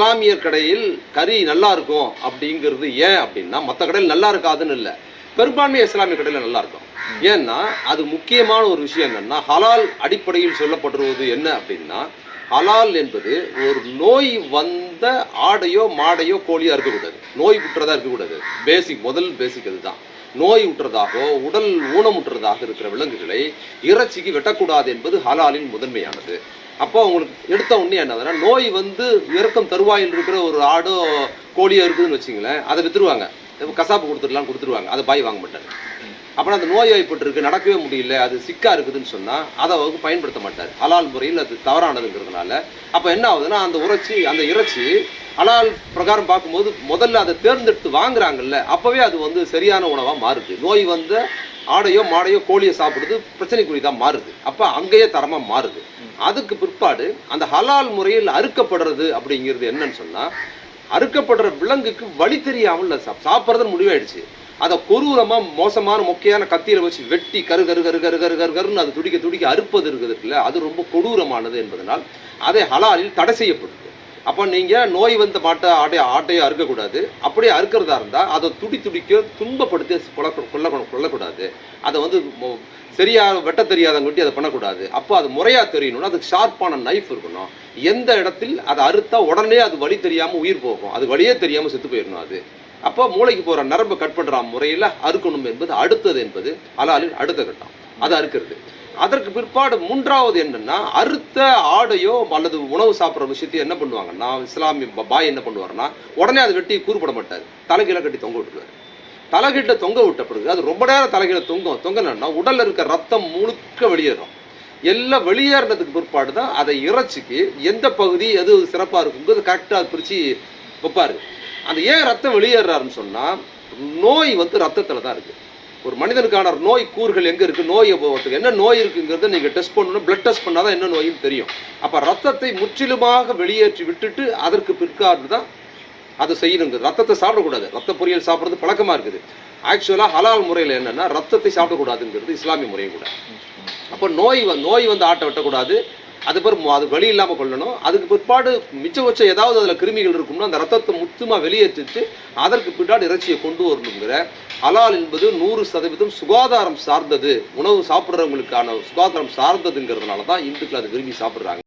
இஸ்லாமியர் கடையில் கறி நல்லா இருக்கும் அப்படிங்கிறது ஏன் அப்படின்னா மற்ற கடையில் நல்லா இருக்காதுன்னு இல்லை. பெரும்பான்மை இஸ்லாமிய கடையில் நல்லா இருக்கும். ஏன்னா அது முக்கியமான ஒரு விஷயம் என்னன்னா ஹலால் அடிப்படையில் சொல்லப்படுவது என்ன அப்படின்னா ஹலால் என்பது ஒரு நோய் வந்த ஆடையோ மாடையோ கோழியோ இருக்கக்கூடாது. நோய் விட்டுறதா இருக்கக்கூடாது. பேசிக் முதல் பேசிக் அதுதான். நோய் விட்டுறதாகவோ உடல் ஊனமுற்றதாக இருக்கிற விலங்குகளை இறைச்சிக்கு வெட்டக்கூடாது என்பது ஹலாலின் முதன்மையானது. அப்போ உங்களுக்கு எடுத்த உடனே என்னதுன்னா நோய் வந்து இறக்கம் தருவாயில் இருக்கிற ஒரு ஆடோ கோழியோ இருக்குதுன்னு வச்சுங்களேன் அதை விற்றுருவாங்க கசாப்பு கொடுத்துடலாம் கொடுத்துருவாங்க. அதை பாய் வாங்க மாட்டாங்க அப்புறம் அந்த நோய் வாய்ப்பட்டிருக்கு நடக்கவே முடியல அது சிக்கா இருக்குதுன்னு சொன்னால் அதை அவங்க பயன்படுத்த மாட்டார். ஹலால் முறையில் அது தவறானதுங்கிறதுனால. அப்போ என்ன ஆகுதுன்னா அந்த உரைச்சி அந்த இறைச்சி ஹலால் பிரகாரம் பார்க்கும்போது முதல்ல அதை தேர்ந்தெடுத்து வாங்குறாங்கல்ல அப்போவே அது வந்து சரியான உணவாக மாறுது. நோய் வந்த ஆடையோ மாடையோ கோழியோ சாப்பிடுறது பிரச்சனைக்குரியதான் மாறுது. அப்போ அங்கேயே தரமாக மாறுது. அதுக்கு பிற்பாடு அந்த ஹலால் முறையில் அறுக்கப்படுறது அப்படிங்கிறது என்னன்னு சொன்னால் அறுக்கப்படுற விலங்குக்கு வழி தெரியாமல் சாப்பிட்றதுன்னு முடிவாயிடுச்சு. அதை கொரூரமாக மோசமான மொக்கையான கத்தியில் வச்சு வெட்டி கரு கரு கரு கரு கரு கரு கருன்னு அது துடிக்க துடிக்க அறுப்பது இருக்குது இருக்குல்ல அது ரொம்ப கொடூரமானது என்பதனால் அதை ஹலாலில் தடை செய்யப்படுது. அப்போ நீங்கள் நோய் வந்த மாட்டை ஆட்டையை ஆட்டையோ அறுக்கக்கூடாது. அப்படியே அறுக்கிறதா இருந்தால் அதை துடி துடிக்க துன்பப்படுத்தி கொள்ள கொள்ள கொள்ளக்கூடாது அதை வந்து சரியாக சரியா வெட்ட தெரியாதவங்கட்டி அதை பண்ணக்கூடாது. அப்போ அது முறையாக தெரியணும்னா அதுக்கு ஷார்ப்பான நைஃப் இருக்கணும். எந்த இடத்தில் அதை அறுத்தா உடனே அது வழி தெரியாமல் உயிர் போகும். அது வழியே தெரியாமல் செத்து போயிடணும் அது. அப்போ மூளைக்கு போகிற நரம்பு கட் பண்ணுற முறையில் அறுக்கணும் என்பது அடுத்தது என்பது அலாலில் அடுத்த கட்டம். அதை அறுக்கிறது. அதற்கு பிற்பாடு மூன்றாவது என்னன்னா அறுத்த ஆடையோ அல்லது உணவு சாப்பிட்ற விஷயத்தையும் என்ன பண்ணுவாங்கன்னா இஸ்லாமிய பாய் என்ன பண்ணுவாருன்னா உடனே அதை வெட்டி கூறுபட மாட்டார். தலைகீழ கட்டி தொங்க விட்டுருவாரு. தலைகீட்ட தொங்க விட்ட பிறகு அது ரொம்ப நேரம் தலைகீழ தொங்கும் தொங்கலன்னா உடல்ல இருக்க ரத்தம் முழுக்க வெளியேறும். எல்லாம் வெளியேறினதுக்கு பிற்பாடு தான் அதை இறைச்சிக்கு எந்த பகுதி எது சிறப்பாக இருக்குங்கிறது கரெக்டாக பிரிச்சு வைப்பார். அந்த ஏன் ரத்தம் வெளியேறாருன்னு சொன்னால் நோய் வந்து ரத்தத்தில் தான் இருக்குது ஒரு மனிதனுக்கான நோய் கூறுகள் எங்கே இருக்குது நோய் ஒருத்தருக்கு என்ன நோய் இருக்குங்கிறத நீங்கள் டெஸ்ட் பண்ணணும். பிளட் டெஸ்ட் பண்ணால் தான் என்ன நோயின்னு தெரியும். அப்போ ரத்தத்தை முற்றிலுமாக வெளியேற்றி விட்டுட்டு அதற்கு பிற்காடு தான் அதை செய்யணுங்க ரத்தத்தை சாப்பிடக்கூடாது. ரத்த பொரியல் சாப்பிட்றது பழக்கமாக இருக்குது. ஆக்சுவலாக ஹலால் முறையில் என்னென்னா ரத்தத்தை சாப்பிடக்கூடாதுங்கிறது இஸ்லாமிய முறையும் கூட. அப்போ நோய் வந் நோய் வந்து ஆட்டை வெட்டக்கூடாது. அது பேர் அது வழி இல்லாமல் கொள்ளணும் அதுக்கு பிற்பாடு மிச்சம் வச்ச ஏதாவது அதில் கிருமிகள் இருக்கும்னா அந்த ரத்தத்தை முத்தமாக வெளியேற்றிட்டு அதற்கு பின்னாடி இறைச்சியை கொண்டு வரணுங்கிற. ஹலால் என்பது நூறு சதவீதம் சுகாதாரம் சார்ந்தது. உணவு சாப்பிட்றவங்களுக்கான சுகாதாரம் சார்ந்ததுங்கிறதுனால தான் இந்துக்கள் அதை விரும்பி சாப்பிட்றாங்க.